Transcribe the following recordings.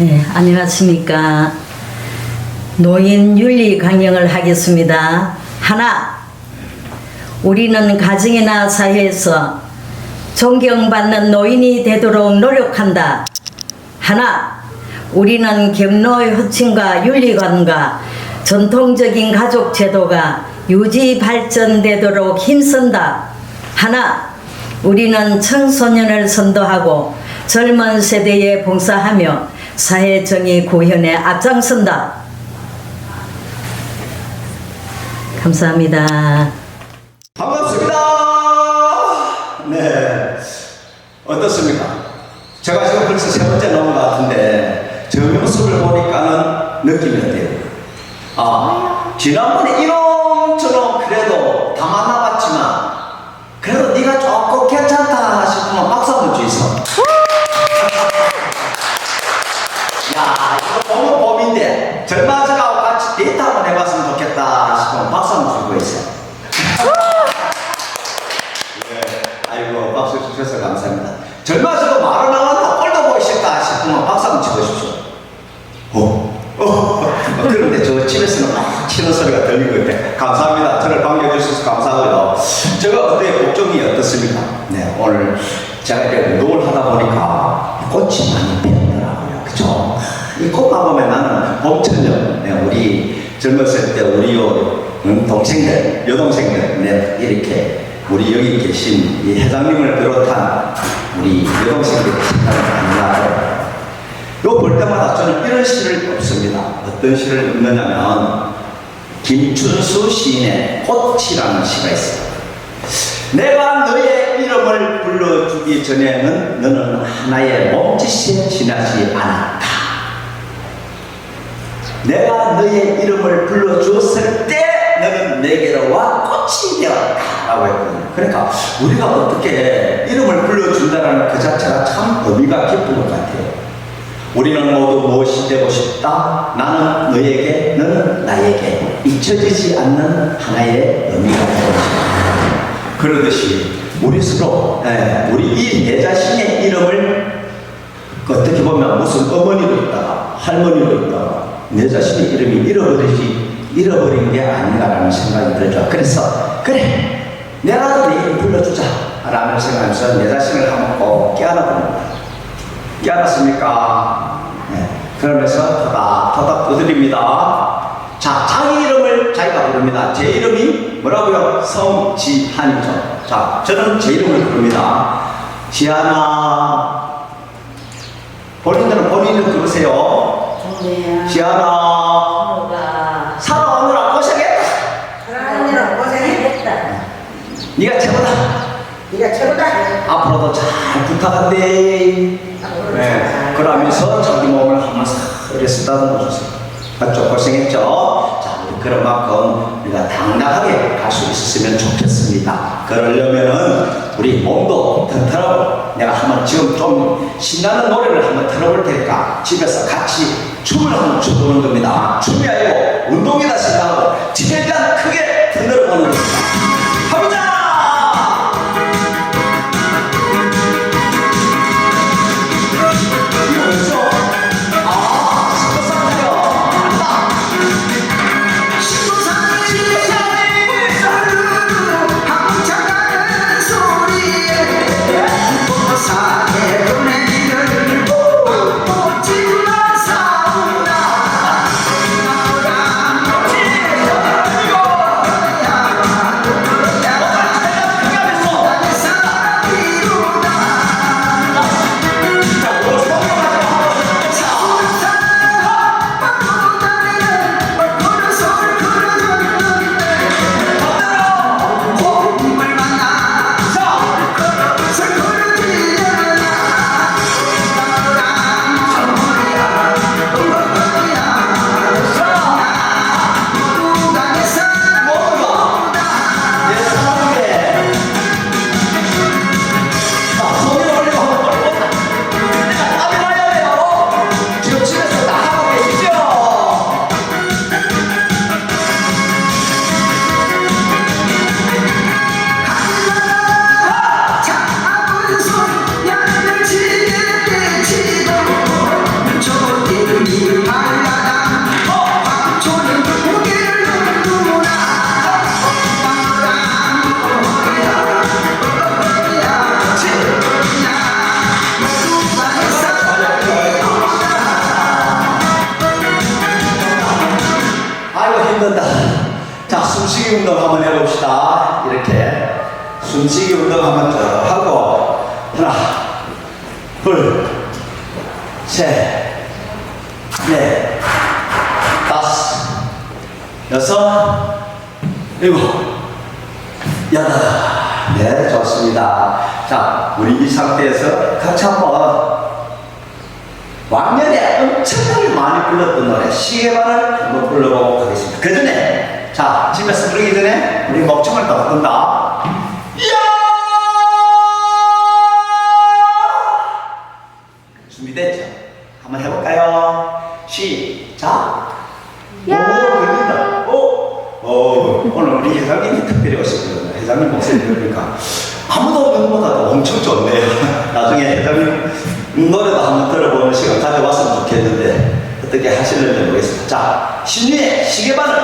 네, 안녕하십니까. 노인 윤리 강령을 하겠습니다. 하나, 우리는 가정이나 사회에서 존경받는 노인이 되도록 노력한다. 하나, 우리는 경로의 호칭과 윤리관과 전통적인 가족 제도가 유지 발전되도록 힘쓴다. 하나, 우리는 청소년을 선도하고 젊은 세대에 봉사하며 사회 정의 구현에 앞장선다. 감사합니다. 반갑습니다. 네. 어떻습니까? 제가 지금 벌써 세 번째 넘은 것 같은데, 저 모습을 보니까는 느낌이 어때요? 아, 지난번에 이놈저놈 그래도 다 만나봤지만, 그래도 네가 조금 괜찮다 싶으면 박수 한번 주이소. 야, 이거 보면 봄인데, 젊어져가고 같이 데이트 한번 해봤으면 좋겠다 싶으면 박수 한번 주고 있어요. 네, 아이고 박수 주셔서 감사합니다. 젊어서도 말을 나왔나 꼴도 보이실까 싶으면 박수 한번 쳐보십시오. 어, 어, 그런데 저 집에서는 막 치는 소리가 들리고 있대. 감사합니다. 저를 반겨주셔서 감사하고요. 제가 어때 걱정이 어떻습니까? 네, 오늘 제가 이렇게 노을 하다 보니까 꽃이 많이 피었더라고요. 그쵸? 이 꽃만 보면 나는 봄천년, 네, 우리 젊었을 때 우리 요 음, 동생들, 여동생들, 네, 이렇게 우리 여기 계신 이 회장님을 비롯한 우리 여동생들이 식당을 만나고 요볼 때마다 저는 이런 시를 없습니다. 어떤 시를 읽느냐면 김춘수 시인의 꽃이라는 시가 있어요. 내가 너의 이름을 불러주기 전에는 너는 하나의 몸짓에 지나지 않았다. 내가 너의 이름을 불러주었을 때 너는 내게로 와 꽃이 되었다라고 했거든요. 그러니까 우리가 어떻게 이름을 불러준다는 그 자체가 참 의미가 깊은 것 같아요. 우리는 모두 무엇이 되고 싶다? 나는 너에게, 너는 나에게 잊혀지지 않는 하나의 의미가 되고 싶다. 그러듯이 우리 서로, 예, 우리 이 내 자신의 이름을 어떻게 보면 무슨 어머니로 있다가 할머니로 있다가 내 자신의 이름이 잃어버리지 잃어버린 게 아닌가라는 생각이 들죠. 그래서 그래 내라도 내 이름 불러주자 라는 생각하면서 내 자신을 한번 꼭 깨어나 봅니다. 깨알았습니까? 네. 그러면서 토닥토닥 두드립니다. 자, 자기 이름을 자기가 부릅니다. 제 이름이 뭐라고요? 성지한이죠. 자, 저는 제 이름을 부릅니다. 지한아. 본인들은 본인 이름 부르세요. 가 살아오느라 고생했다. 하느라 고생했다. 네가 최고다. 네가 최고다. 앞으로도 잘 부탁한대. 네, 그러면서 자기 몸을 한번 살에 쓰다듬어 주세요. 맞죠? 고생했죠? 그런 만큼 우리가 당당하게 갈 수 있었으면 좋겠습니다. 그러려면은 우리 몸도 튼튼하고 내가 한번 지금 좀 신나는 노래를 한번 들어볼 테니까 집에서 같이 춤을 한번 춰보는 겁니다. 춤이 아니고 운동이다 생각하고 최대한 크게 흔들어 보는 겁니다. 둘, 셋, 넷, 다섯, 여섯, 일곱, 여덟. 네, 좋습니다. 자, 우리 이 상태에서 같이 한번 왕년에 엄청나게 많이 불렀던 노래 시계발을 한번 불러보고 가겠습니다. 그 전에 자 집에서 부르기 전에 우리 목청을 더 바꾼다. 나중에 해당 노래도 한번 들어보는 시간 가져왔으면 좋겠는데 어떻게 하실는지 모르겠습니다. 자, 신유의 시계반을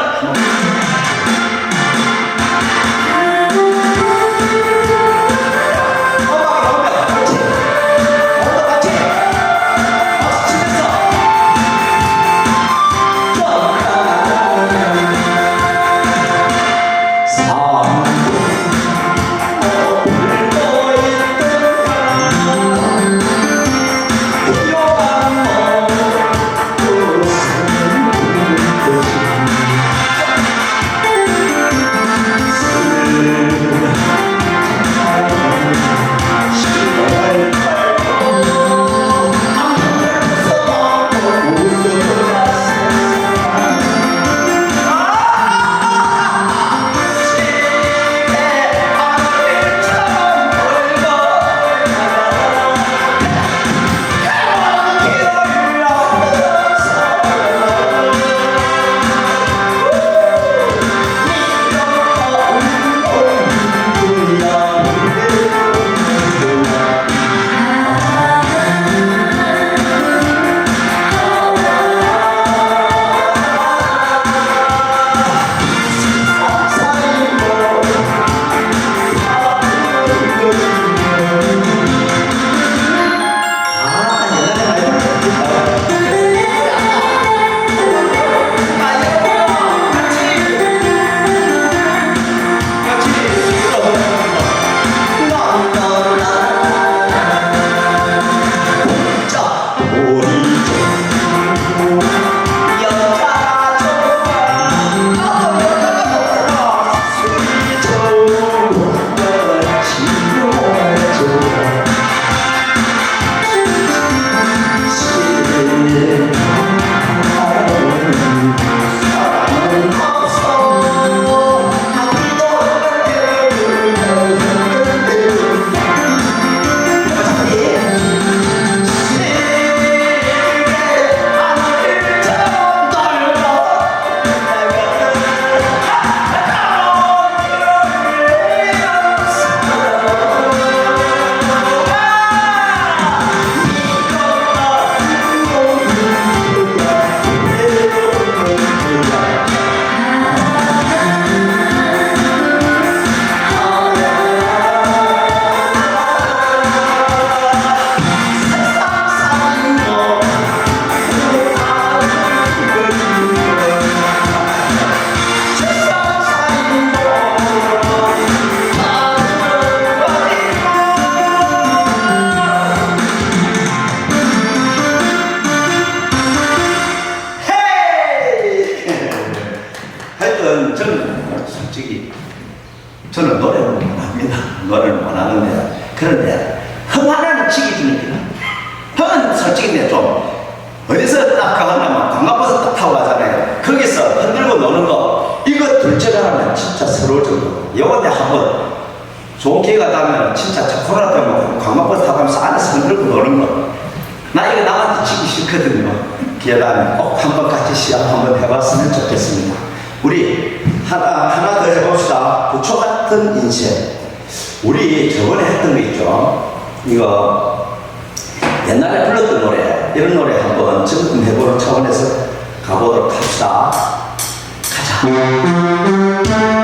Música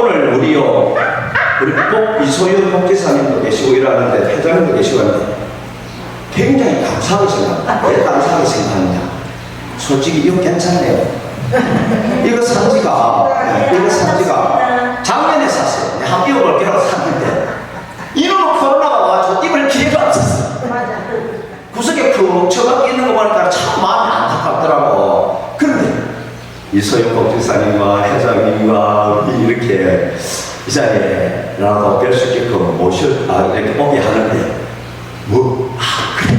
오늘 우리요 우리 꼭 이소연 목회사님도 계시고 이러는데 회장님도 계시고 하는데 굉장히 감사하게 생각합니다. 왜 감사하게 생각하느냐? 솔직히 이거 괜찮네요. 이거 산지가 네, 이거 산지가 작년에 샀어요. 네, 한 입어볼게라고 샀는데 이놈의 코로나가 와가지고 입을 기회가 없었어. 맞아. 구석에 푹 처박혀 있는 거 보니까 참 마음이 안타깝더라고. 이소영 복지사님과 회장님과 이렇게 이 자리에라도 뵐수 있게끔 모셔 아, 이렇게 오게 하는데 뭐? 아, 그래.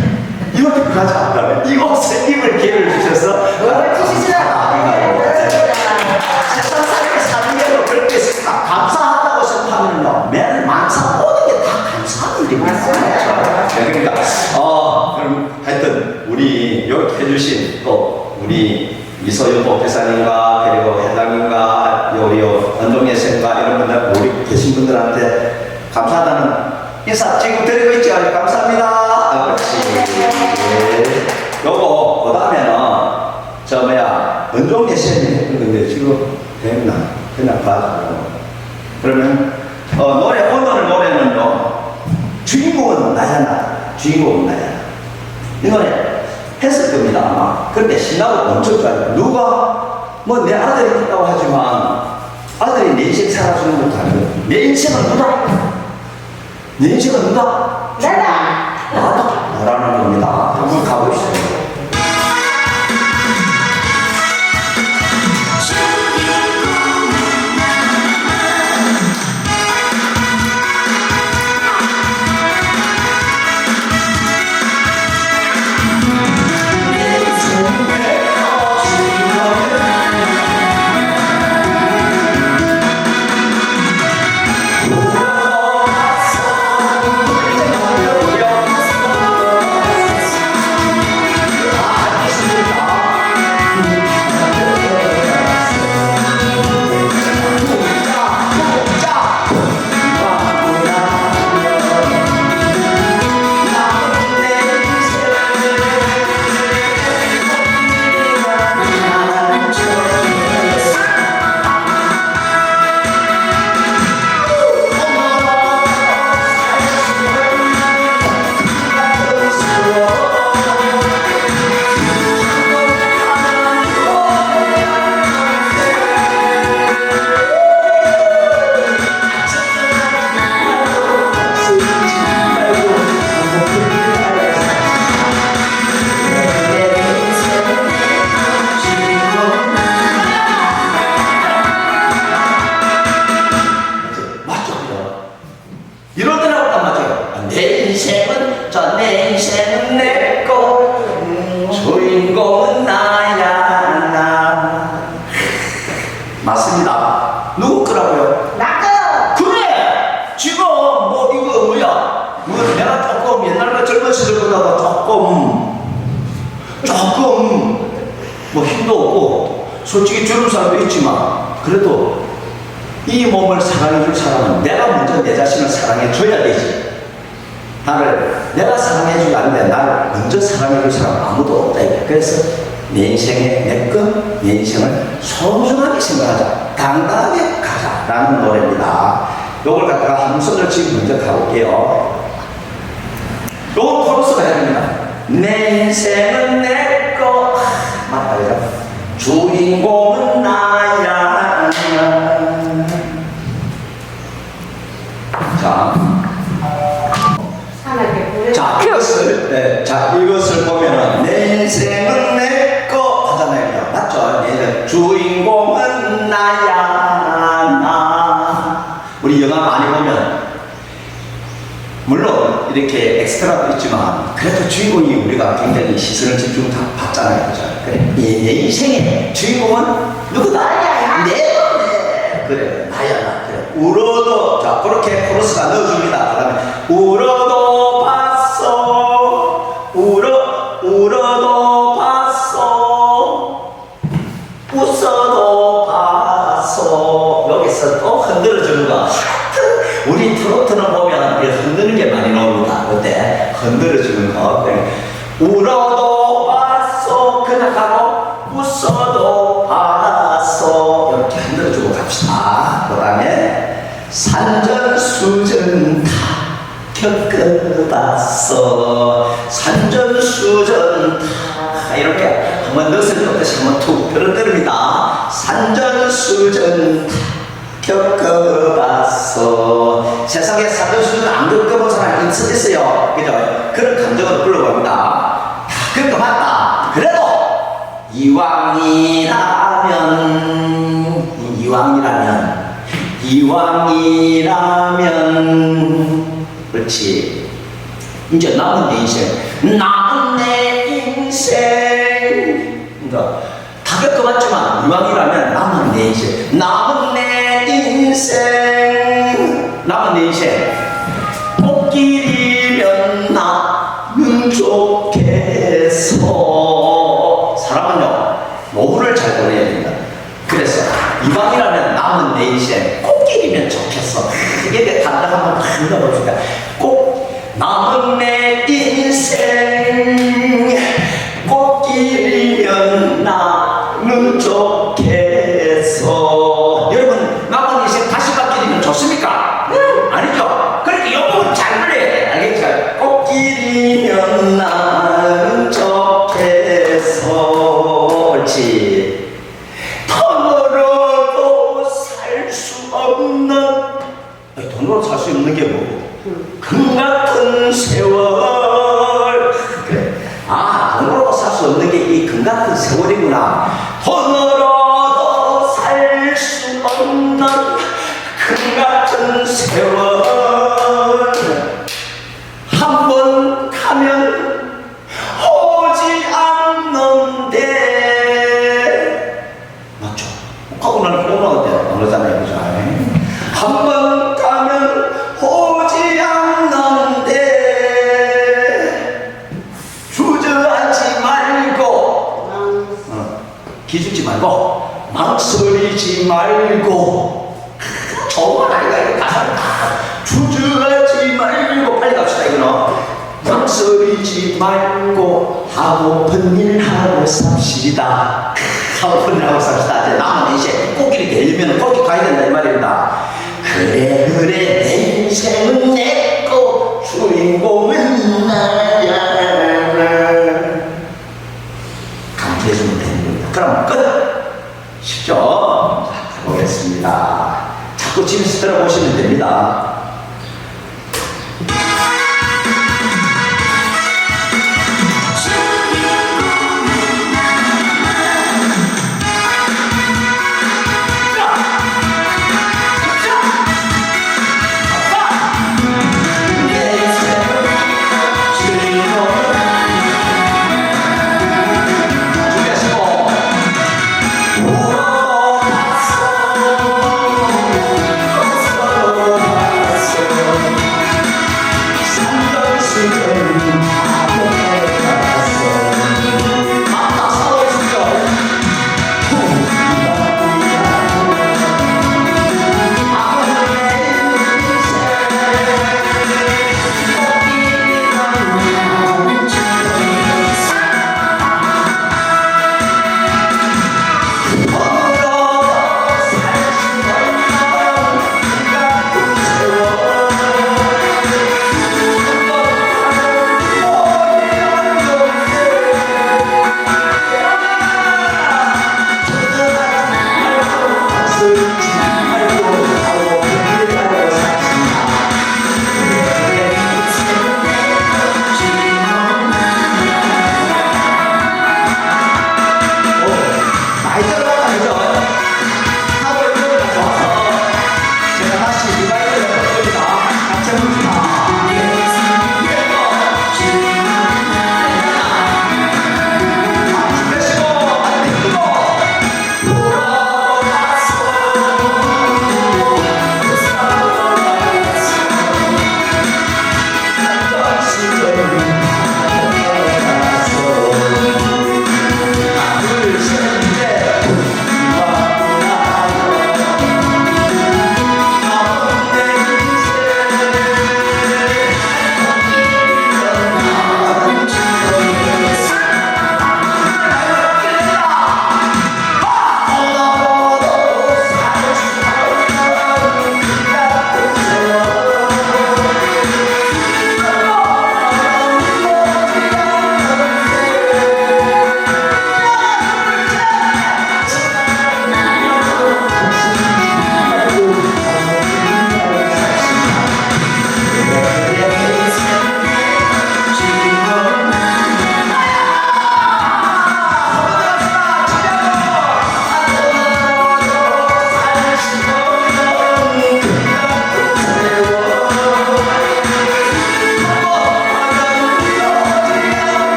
이것도 가자 그러면 이곳에 입을 기회를 주셔서 뭘 주시더라. 세상 살게 사는 게로 그렇게 생각 감사하다고 생각하면요 맨 만사 모든 게 다 감사한 일입니다. 네, 그러니까 어 그럼 하여튼 우리 이렇게 해주신 또 우리 이소연 목회사님과 그리고 회장님과 우리 원동예 선생과 이런 분들 우리 계신 분들한테 감사하다는 인사 지금 드리고 있죠. 감사합니다. 아, 그렇지. 네. 요거 그 다음에는 저 뭐야 원동예 선생님 했던 건데 지금 됐나 그냥 봐주고 그러면 어, 노래 오늘 노래는요 주인공은 나야 나 주인공은 나야 나. 이 노래 했을 겁니다. 아마. 그런데 신나고 엄청 좋아요. 누가? 뭐 내 아들이 있다고 하지만 아들이 내 인생 살아주는 것도 아니고 내 인생은 누가 내 인생은 누가 나다. 나다. 나라는 겁니다. 한번 가보시죠 사랑해줘야 되지. 나를 내가 사랑해주지 않는데 나를 먼저 사랑해줄 사람 은 아무도 없다. 그래서 내 인생에 내꺼 내 인생을 소중하게 생각하자. 당당하게 가자 라는 노래입니다. 요걸 갖다가 한 손을 지금 먼저 가볼게요. 요건 코러스가 해야 됩니다. 내 인생은 내꺼 아, 맞다 그죠? 주인공 자. 자 이것을 네, 자 이것을 보면은 내 인생은 내꺼 하잖아요. 맞죠? 내 주인공은 나야 나. 우리 영화 많이 보면 물론 이렇게 엑스트라도 있지만 그래도 주인공이 우리가 굉장히 시선을 집중 다 받잖아요. 그죠? 그래. 이, 내 인생의 주인공은 누구다? 나야, 내. 그래. 나야 나. 울어도 자 그렇게 코러스가 넣어줍니다. 그다음에 울어도 봤어. 울어 울어도 봤어. 웃어도 봤어. 여기서 또 흔들어주는 거. 하여튼 우리 트로트는 보면 이 흔드는 게 많이 나옵니다. 그때 흔들어주는 거. 네. 울어도 봤어 그냥 가고 웃어도 봤어 이렇게 산전수전 다 겪어봤어. 산전수전 다. 이렇게 한번 넣었을 것듯이 한번 툭 들어드립니다. 산전수전 다 겪어봤어. 세상에 산전수전 안 겪어본 사람이 있- 있어요. 그죠? 그런 감정을 불러봅니다. 다 겪어봤다. 그래도 이왕이라면 이왕이라면 이왕이라면. 그렇지. 이제 남은 내 인생 남은 내 인생. 그러니까 다 겪어봤지만 이왕이라면 남은 내 인생 남은 내 인생. 남은 내 인생 한번 딱 넣어 망설이지 말고 하고픈 일 하고 삽시다 하고픈 일 하고 삽시다 이제 남은 인생 꽃길이 되려면 그렇게 가야 된다 이 말입니다 그래 그래 내 인생은 내거 주인공은 나야 감투해주면 되는 겁니다. 그럼 끝! 쉽죠? 자, 가보겠습니다. 자꾸 집에서 들어보시면 됩니다.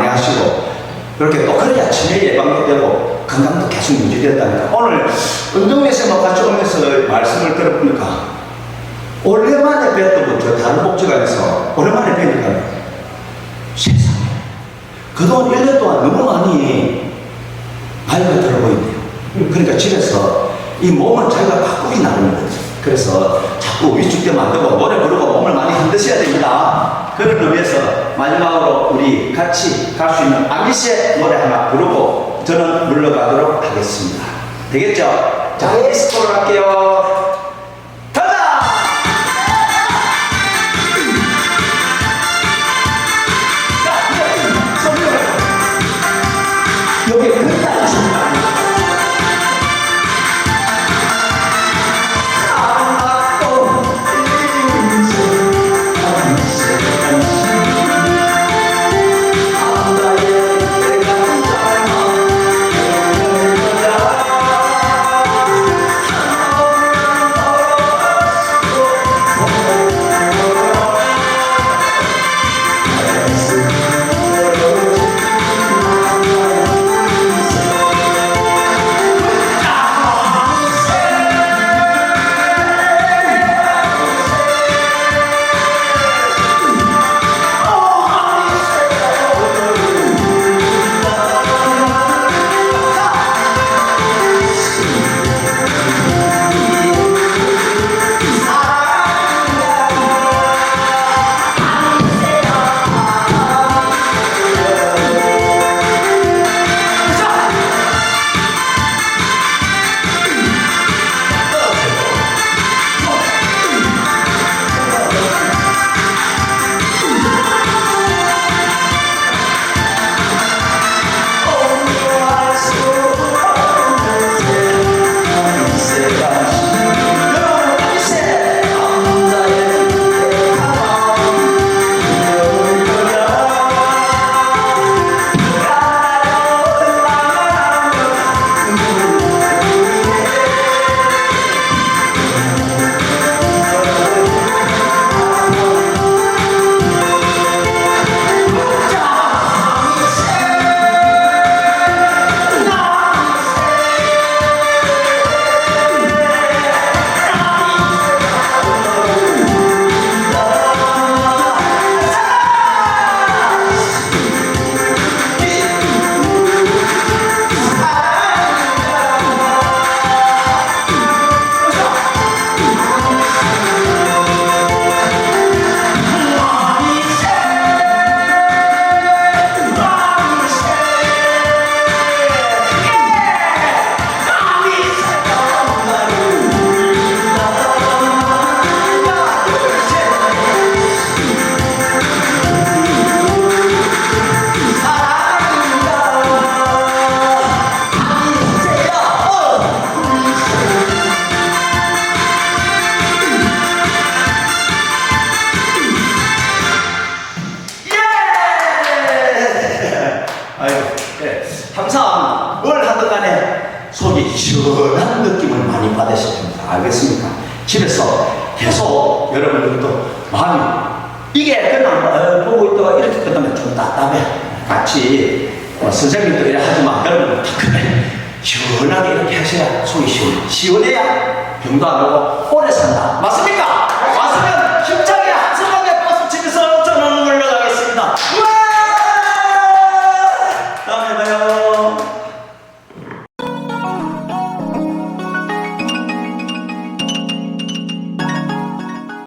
노래 연습 많이 하시고 그렇게 또 그래야 치매 예방도 되고 건강도 계속 유지된다니까 오늘 은동민 쌤하고 같이 오면서 말씀을 들어보니까 오랜만에 뵀던 분저 다른 복지관에서 오랜만에 뵈니까 세상에 그동안 1년 동안 너무 많이 나이가 들어 보인대요. 그러니까 집에서 이 몸을 자기가 바꾸기 나름이거든요. 그래서 자꾸 위축되면 안 되고 노래 부르고 몸을 많이 흔드셔야 됩니다. 그런 의미에서 마지막으로 우리 같이 갈 수 있는 아기씨의 노래 하나 부르고 저는 물러가도록 하겠습니다. 되겠죠? 자, 디스코로 할게요.